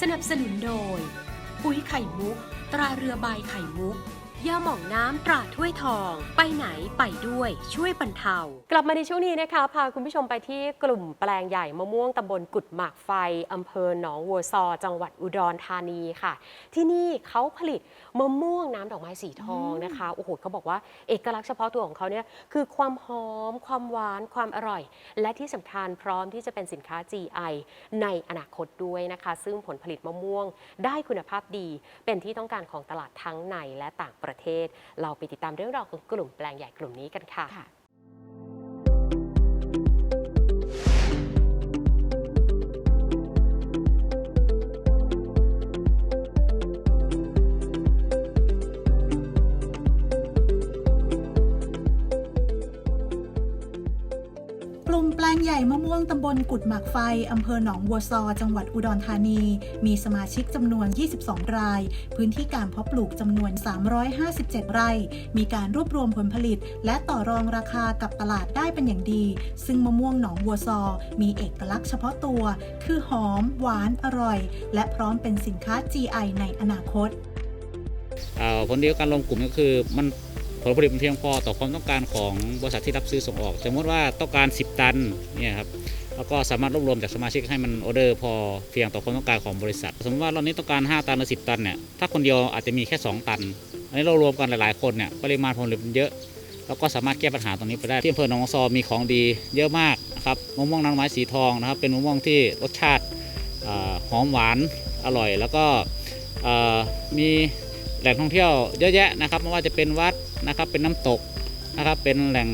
สนับสนุนโดย ปุ๋ยไข่มุก ตราเรือใบไข่มุก ยาหม่องน้ำตราถ้วยทอง ไปไหนไปด้วยช่วยบรรเทา กลับมาในช่วงนี้นะคะ พาคุณผู้ชมไปที่กลุ่มแปลงใหญ่มะม่วงตำบลกุดหมากไฟอำเภอหนองวัวซอ จังหวัดอุดรธานีค่ะ ที่นี่เขาผลิตมะม่วงน้ำดอกไม้สีทองนะคะโอ้โหเขาบอกว่าเอกลักษณ์เฉพาะตัวของเขาเนี่ยคือความหอม ความหวานความอร่อย และที่สำคัญพร้อมที่จะเป็นสินค้า GI ในอนาคตด้วยนะคะ ซึ่งผลผลิตมะม่วง ได้คุณภาพดีเป็นที่ต้องการของตลาดทั้งในและต่างประเทศเราไปติดตามเรื่องราวของกลุ่มแปลงใหญ่กลุ่มนี้กันค่ะ กลุ่มแปลงใหญ่มะม่วงตำบลกุดหมากไฟ อำเภอหนองบัวซอ จังหวัดอุดรธานี มีสมาชิกจำนวน 22 ราย พื้นที่การเพาะปลูกจำนวน 357 ไร่ มีการรวบรวมผลผลิต และต่อรองราคากับตลาดได้เป็นอย่างดี ซึ่งมะม่วงหนองบัวซอ มีเอกลักษณ์เฉพาะตัว คือหอม หวาน อร่อย และพร้อมเป็นสินค้า GI ในอนาคตเอ่อผลดีของการลงกลุ่มก็คือมัน ผลผลิตมันเพียงพอต่อความต้องการของบริษัทที่รับซื้อส่งออก สมมติว่าต้องการ 10 ตันเนี่ยครับแล้วก็สามารถรวบรวมจากสมาชิกให้มันออเดอร์พอเพียงต่อความต้องการของบริษัท สมมติว่ารอบนี้ต้องการ 5 ตันหรือ 10 ตันเนี่ยถ้าคนเดียวอาจจะมีแค่ 2 ตัน อันนี้เรารวมกันหลายๆคนเนี่ยปริมาณผลผลิตมันเยอะแล้วก็สามารถแก้ปัญหาตรงนี้ไปได้ที่อำเภอหนองวัวซอมีของดีเยอะมากนะครับมะม่วงน้ำไม้สีทองนะครับ เป็นมะม่วงที่รสชาติหอมหวานอร่อย แล้วก็มี แหล่งท่องเที่ยวเยอะแยะนะครับไม่ว่าจะเป็นวัดนะครับเป็นน้ำตกนะครับเป็นแหล่ง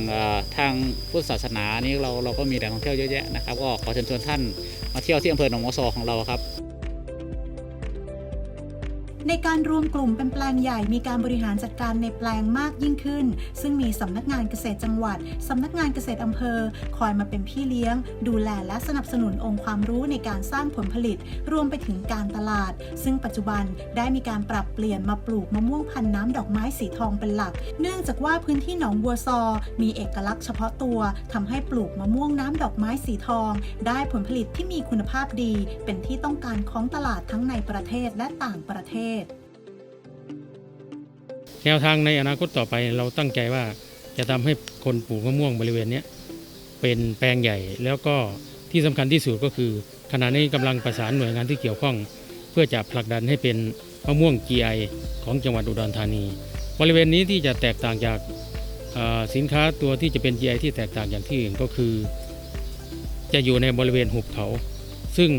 ทางพุทธศาสนานี้เราเราก็มีแหล่งท่องเที่ยวเยอะแยะนะครับก็ขอเชิญชวนท่านมาเที่ยวที่อำเภอหนองวัวซอของเราครับ ในการรวมกลุ่มเป็นแปลงใหญ่มีการบริหารจัดการในแปลงมากยิ่งขึ้น ซึ่งมีสำนักงานเกษตรจังหวัด สำนักงานเกษตรอำเภอ คอยมาเป็นพี่เลี้ยง ดูแลและสนับสนุนองค์ความรู้ในการสร้างผลผลิต รวมไปถึงการตลาด ซึ่งปัจจุบันได้มีการปรับเปลี่ยนมาปลูกมะม่วงพันน้ำดอกไม้สีทองเป็นหลัก เนื่องจากว่าพื้นที่หนองบัวซอ มีเอกลักษณ์เฉพาะตัวทำให้ปลูกมะม่วงน้ำดอกไม้สีทอง ได้ผลผลิตที่มีคุณภาพดี เป็นที่ต้องการของตลาดทั้งในประเทศและต่างประเทศแนวทางในอนาคตต่อไปเราตั้งใจว่าจะทำให้คนปลูกมะม่วงบริเวณนี้เป็นแปลงใหญ่แล้วก็ที่สำคัญที่สุดก็คือ ขณะนี้กำลังประสานหน่วยงานที่เกี่ยวข้อง เพื่อจะผลักดันให้เป็นมะม่วง GI ของจังหวัดอุดรธานี บริเวณนี้ที่จะแตกต่างจากสินค้าตัวที่จะเป็น GI ที่แตกต่างอย่างที่อื่นก็คือ จะอยู่ในบริเวณหุบเขา ซึ่ง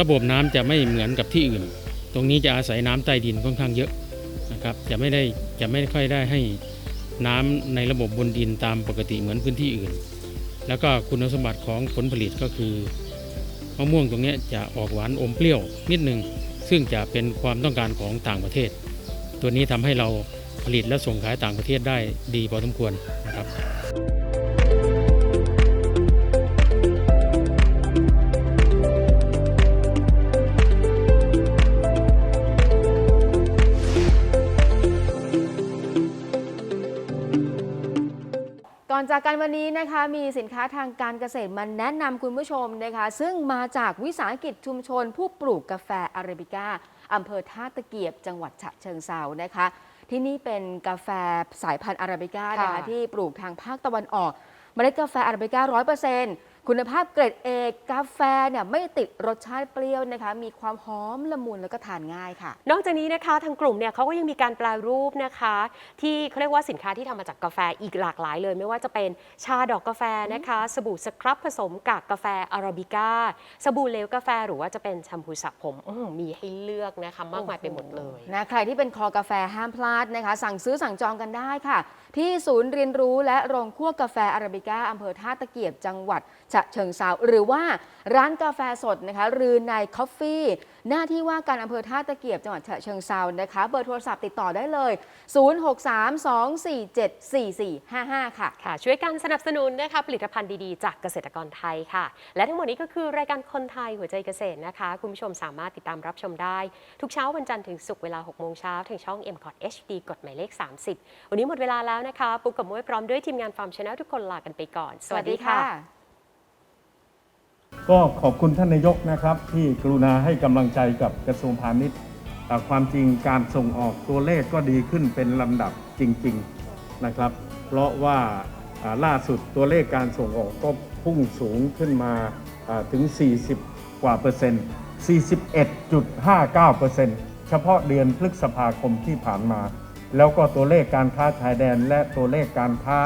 ระบบน้ำจะไม่เหมือนกับที่อื่น ตรงนี้จะอาศัยน้ำใต้ดินค่อนข้างเยอะนะครับ จะไม่ได้จะไม่ค่อยได้ให้น้ำในระบบบนดินตามปกติเหมือนพื้นที่อื่น แล้วก็คุณสมบัติของผลผลิตก็คือมะม่วงตรงนี้จะออกหวานอมเปรี้ยวนิดหนึ่งซึ่งจะเป็นความต้องการของต่างประเทศ ตัวนี้ทำให้เราผลิตและส่งขายต่างประเทศได้ดีพอสมควรนะครับ อนจากกันวันนี้นะคะมีสินค้าทางการเกษตรมาแนะนำคุณผู้ชมนะคะ ซึ่งมาจากวิสาหกิจชุมชนผู้ปลูกกาแฟอาราบิก้าอำเภอท่าตะเกียบจังหวัดฉะเชิงเซานะคะ ที่นี่เป็นกาแฟสายพันธุ์อาราบิก้านะคะค่ะที่ปลูกทางภาคตะวันออกเมล็ดกาแฟอาราบิก้าร้อยเปอร์เซ็นต์ คุณภาพเกรดเอกกาแฟเนี่ยไม่ติดรสชาติเปรี้ยวนะคะ มีความหอมละมุนแล้วก็ทานง่ายค่ะ นอกจากนี้นะคะทางกลุ่มเนี่ยเขาก็ยังมีการแปลรูปนะคะ ที่เขาเรียกว่าสินค้าที่ทำมาจากกาแฟอีกหลากหลายเลย ไม่ว่าจะเป็นชาดอกกาแฟนะคะ สบู่สครับผสมกากกาแฟอาราบิก้า สบู่เหลวกาแฟหรือว่าจะเป็นแชมพูสระผมอื้อหือมีให้เลือกนะคะมากมายไปหมดเลย นะใครที่เป็นคอกาแฟห้ามพลาดนะคะ สั่งซื้อสั่งจองกันได้ค่ะ ที่ศูนย์เรียนรู้และโรงคั่วกาแฟอาราบิก้าอำเภอท่าตะเกียบจังหวัดฉะเชิงเซาหรือว่าร้านกาแฟสดนะคะรือในคอฟฟี่ หน้าที่ว่าการอำเภอท่าตะเกียบจังหวัดฉะเชิงเซานะคะ เบอร์โทรศัพท์ติดต่อได้เลย 0632474455 ค่ะ ค่ะ ช่วยกันสนับสนุนนะคะผลิตภัณฑ์ดีๆ จากเกษตรกรไทยค่ะ และทั้งหมดนี้ก็คือรายการคนไทยหัวใจเกษตรนะคะ คุณผู้ชมสามารถติดตามรับชมได้ ทุกเช้าวันจันทร์ถึงศุกร์เวลา6โมงเช้าทางช่อง m c o t HD กดหมายเลข 30 วันนี้หมดเวลาแล้วนะคะปุ๊กกับมุ้ยพร้อมด้วยทีมงานฟาร์มชาแนลทุกคนลากันไปก่อน สวัสดีค่ะสวัสดีค่ะ ก็ขอบคุณท่านนายกนะครับ ที่กรุณาให้กำลังใจกับกระทรวงพาณิชย์อ่ความจริงการส่งออกตัวเลขก็ดีขึ้นเป็นลำดับจริง ๆนะครับ เพราะว่าล่าสุดตัวเลขการส่งออกก็พุ่งสูงขึ้นมาอ่าถึง 40 กว่าเปอร์เซ็นต์ 41.59เปอร์เซ็นต์เฉพาะเดือนพฤษภาคมที่ผ่านมา แล้วก็ตัวเลขการค้าชายแดนและตัวเลขการค้า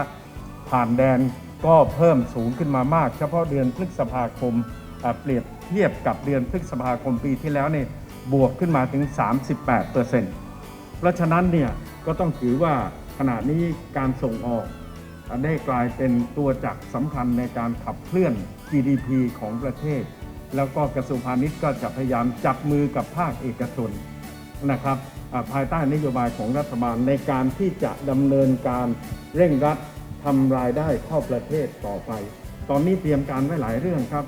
ผ่านแดน ก็เพิ่มสูงขึ้นมามาก เฉพาะเดือนพฤษภาคมเปรียบเทียบกับเดือนพฤษภาคมปีที่แล้วเนี่ยบวกขึ้นมาถึง 38เปอร์เซ็นต์เพราะฉะนั้นเนี่ยก็ต้องถือว่าขณะนี้การส่งออกได้กลายเป็นตัวจักรสำคัญในการขับเคลื่อน GDP ของประเทศ แล้วก็กระทรวงพาณิชย์ก็จะพยายามจับมือกับภาคเอกชนนะครับภายใต้นโยบายของรัฐบาลในการที่จะดำเนินการเร่งรัด ทำรายได้เข้าประเทศต่อไป ตอนนี้เตรียมการไว้หลายเรื่องครับ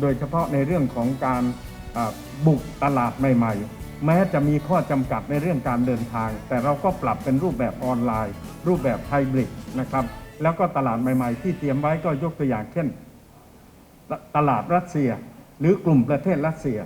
โดยเฉพาะในเรื่องของการบุกตลาดใหม่ ๆ แม้จะมีข้อจำกัดในเรื่องการเดินทาง แต่เราก็ปรับเป็นรูปแบบออนไลน์ รูปแบบไฮบริดนะครับ แล้วก็ตลาดใหม่ ๆ ที่เตรียมไว้ก็ยกตัวอย่างเช่น ตลาดรัสเซีย หรือกลุ่มประเทศรัสเซีย